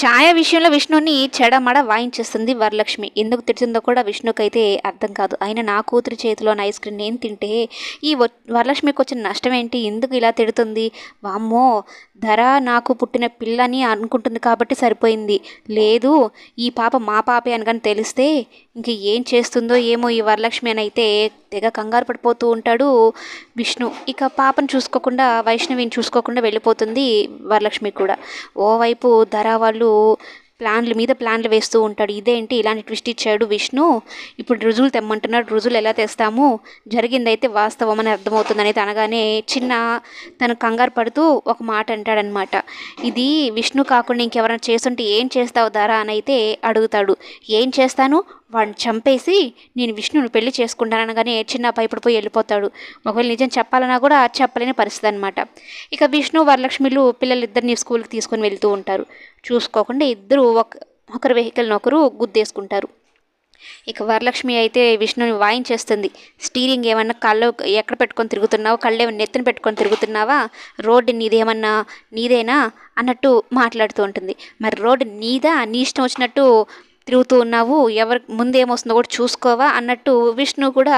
ఛాయ విషయంలో విష్ణుని చెడమడ వాయించేస్తుంది వరలక్ష్మి. ఎందుకు తిడుతుందో కూడా విష్ణుకైతే అర్థం కాదు. ఆయన నా కూతురి చేతిలోని ఐస్ క్రీమ్ నేను తింటే ఈ వరలక్ష్మికి వచ్చిన నష్టం ఏంటి? ఎందుకు ఇలా తిడుతుంది? వామ్మో ధర నాకు పుట్టిన పిల్లని అనుకుంటుంది కాబట్టి సరిపోయింది. లేదు ఈ పాప మా పాపే అనగానే తెలిస్తే ఇంక ఏం చేస్తుందో ఏమో ఈ వరలక్ష్మి అని అయితే తెగ కంగారు పడిపోతూ ఉంటాడు విష్ణు. ఇక పాపను చూసుకోకుండా వైష్ణవిని చూసుకోకుండా వెళ్ళిపోతుంది వరలక్ష్మి కూడా. ఓవైపు ధర వాళ్ళు ప్లాన్ల మీద ప్లాన్లు వేస్తూ ఉంటాడు. ఇదేంటి? ఇలాంటి ట్విస్ట్ ఇచ్చాడు విష్ణు. ఇప్పుడు రుజువులు తెమ్మంటున్నాడు. రుజువులు ఎలా తెస్తాము? జరిగిందైతే వాస్తవం అని అర్థమవుతుందని అనగానే చిన్న తను కంగారు పడుతూ ఒక మాట అంటాడనమాట. ఇది విష్ణు కాకుండా ఇంకెవరైనా చేస్తుంటే ఏం చేస్తావు దారా అని అయితే అడుగుతాడు. ఏం చేస్తాను? వాడిని చంపేసి నేను విష్ణుని పెళ్ళి చేసుకుంటాననగానే చిన్న భయపడిపోయి వెళ్ళిపోతాడు. ఒకవేళ నిజం చెప్పాలన్నా కూడా చెప్పలేని పరిస్థితి అనమాట ఇక విష్ణు వరలక్ష్మిలు పిల్లలిద్దరిని స్కూల్కి తీసుకొని వెళ్తూ ఉంటారు. చూసుకోకుండా ఇద్దరు ఒక ఒకరి వెహికల్ని ఒకరు గుద్దేసుకుంటారు. ఇక వరలక్ష్మి అయితే విష్ణుని వాయించేస్తుంది స్టీరింగ్ ఏమన్నా కళ్ళు ఎక్కడ పెట్టుకొని తిరుగుతున్నావా? కళ్ళు ఏమన్నా నెత్తిన పెట్టుకొని తిరుగుతున్నావా? రోడ్డు నీదేమన్నా నీదేనా? అన్నట్టు మాట్లాడుతూ ఉంటుంది. మరి రోడ్డు నీదా? నీ ఇష్టం వచ్చినట్టు తిరుగుతూ ఉన్నావు ఎవరి ముందేమొస్తుందో కూడా చూసుకోవా అన్నట్టు విష్ణు కూడా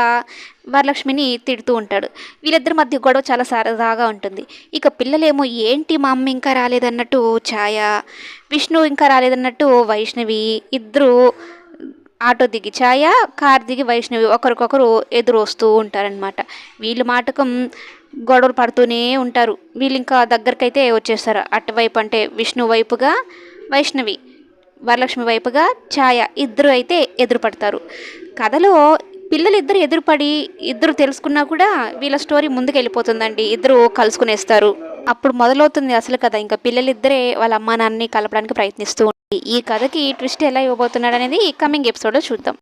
వరలక్ష్మిని తిడుతూ ఉంటాడు. వీళ్ళిద్దరి మధ్య గొడవ చాలా సరదాగా ఉంటుంది. ఇక పిల్లలేమో ఏంటి మా అమ్మ ఇంకా రాలేదన్నట్టు ఛాయ? విష్ణు ఇంకా రాలేదన్నట్టు వైష్ణవి ఇద్దరు ఆటో దిగి ఛాయ కార్ దిగి వైష్ణవి ఒకరికొకరు ఎదురు వస్తూ ఉంటారనమాట వీళ్ళు మాటకం గొడవలు పడుతూనే ఉంటారు. వీళ్ళు ఇంకా దగ్గరకైతే వచ్చేస్తారు. అటువైపు అంటే విష్ణు వైపుగా వైష్ణవి. వరలక్ష్మి వైపుగా ఛాయ ఇద్దరు అయితే ఎదురుపడతారు. కథలో పిల్లలు ఇద్దరు ఎదురుపడి ఇద్దరు తెలుసుకున్నా కూడా వీళ్ళ స్టోరీ ముందుకు వెళ్ళిపోతుందండి ఇద్దరు కలుసుకునేస్తారు. అప్పుడు మొదలవుతుంది అసలు కథ. ఇంకా పిల్లలిద్దరే వాళ్ళ అమ్మా నాన్నని కలపడానికి ప్రయత్నిస్తూ ఉంటారు. ఈ కథకి ట్విస్ట్ ఎలా ఇవ్వబోతున్నాడు అనేది కమింగ్ ఎపిసోడ్లో చూద్దాం.